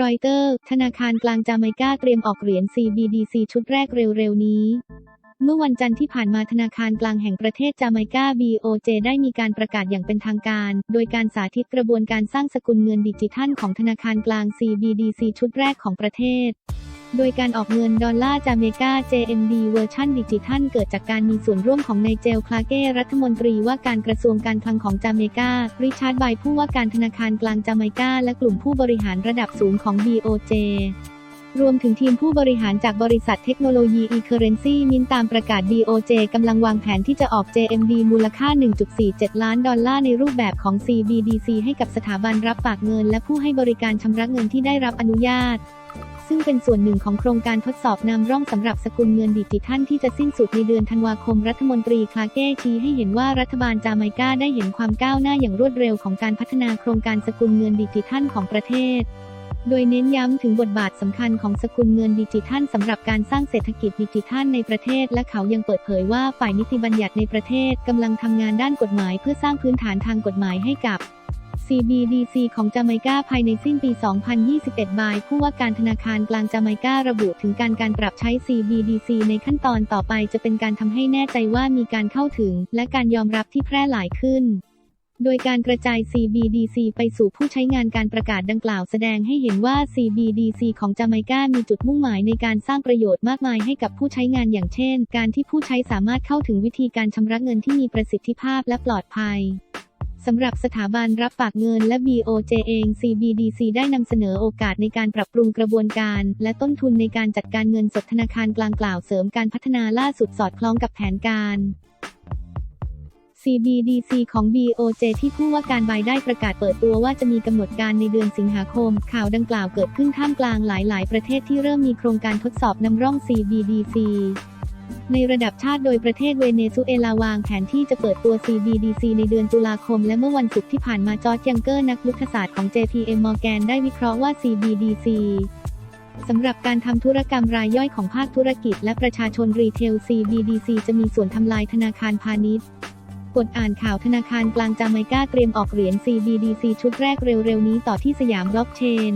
รอยเตอร์ ธนาคารกลางจาเมกาเตรียมออกเหรียญ CBDC ชุดแรกเร็วๆ นี้ เมื่อวันจันทร์ที่ผ่านมาธนาคารกลางแห่งประเทศจาเมกา BOJ ได้มีการประกาศอย่างเป็นทางการ โดยการสาธิตกระบวนการสร้างสกุลเงินดิจิทัลของธนาคารกลาง CBDC ชุดแรกของประเทศ โดยการออกเงินดอลลาร์จาเมกา JMD เวอร์ชันดิจิทัลเกิดจากการมีส่วนร่วมของนายเจลคลาเก้รัฐมนตรีว่าการกระทรวงการคลังของจาเมกา ริชาร์ดไบผู้ว่าการธนาคารกลางจาเมกา และกลุ่มผู้บริหารระดับสูงของ BOJ รวมถึงทีมผู้บริหารจากบริษัทเทคโนโลยี e-currency มินตามประกาศ BOJ กำลังวางแผนที่จะออก JMD มูลค่า 1.47 ล้านดอลลาร์ในรูปแบบของ CBDC ให้กับสถาบันรับฝากเงิน และผู้ให้บริการชำระเงินที่ได้รับอนุญาต ซึ่งเป็นส่วนหนึ่งของโครงการทดสอบนำร่องสำหรับสกุลเงินดิจิทัลที่จะสิ้นสุดในเดือนธันวาคมรัฐมนตรีคลาเก้ชี้ให้เห็นว่ารัฐบาลจาไมกาได้เห็นความก้าวหน้าอย่างรวดเร็วของการพัฒนาโครงการสกุลเงินดิจิทัลของประเทศโดยเน้นย้ำถึงบทบาทสำคัญของสกุลเงินดิจิทัลสำหรับการสร้างเศรษฐกิจดิจิทัลในประเทศ และเขายังเปิดเผยว่าฝ่ายนิติบัญญัติในประเทศกำลังทำงานด้านกฎหมาย เพื่อสร้างพื้นฐานทางกฎหมายให้กับ CBDC ของจาไมกาภายในสิ้นปี 2021บายผู้ว่าการธนาคารกลางจาไมการะบุถึงการการปรับใช้ CBDC ในขั้นตอนต่อไปจะเป็นการทำให้แน่ใจว่ามีการเข้าถึง และการยอมรับที่แพร่หลายขึ้นโดยการกระจาย CBDC ไปสู่ผู้ใช้งานการประกาศดังกล่าวแสดงให้เห็นว่า CBDC ของจาไมกามีจุดมุ่งหมายในการสร้างประโยชน์มากมายให้กับผู้ใช้งานอย่างเช่น การที่ผู้ใช้สามารถเข้าถึงวิธีการชำระเงินที่มีประสิทธิภาพและปลอดภัย สำหรับสถาบันรับฝากเงินและ BOJ เอง CBDC ได้นำเสนอโอกาสในการปรับปรุงกระบวนการ และต้นทุนในการจัดการเงินสดธนาคารกลางกล่าวเสริมการพัฒนาล่าสุดสอดคล้องกับแผนการ CBDC ของ BOJ ที่ผู้ว่าการบายได้ประกาศเปิดตัวว่าจะมีกำหนดการในเดือนสิงหาคม ข่าวดังกล่าวเกิดขึ้นท่ามกลางหลาย ๆ ประเทศที่เริ่มมีโครงการทดสอบนำร่อง CBDC ในระดับชาติโดยประเทศเวเนซุเอลาวางแผนที่จะเปิดตัว CBDC ในเดือนตุลาคม และเมื่อวันศุกร์ที่ผ่านมาจอร์จยังเกอร์นักยุทธศาสตร์ของ JPM Morgan ได้วิเคราะห์ว่า CBDC สำหรับการทำธุรกรรมรายย่อยของภาคธุรกิจ และประชาชนรีเทล CBDC จะมีส่วนทำลายธนาคารพาณิชย์กดอ่านข่าวธนาคารกลางจาไมกาเตรียมออกเหรียญ CBDC ชุดแรกเร็วๆนี้ต่อที่สยามบล็อกเชน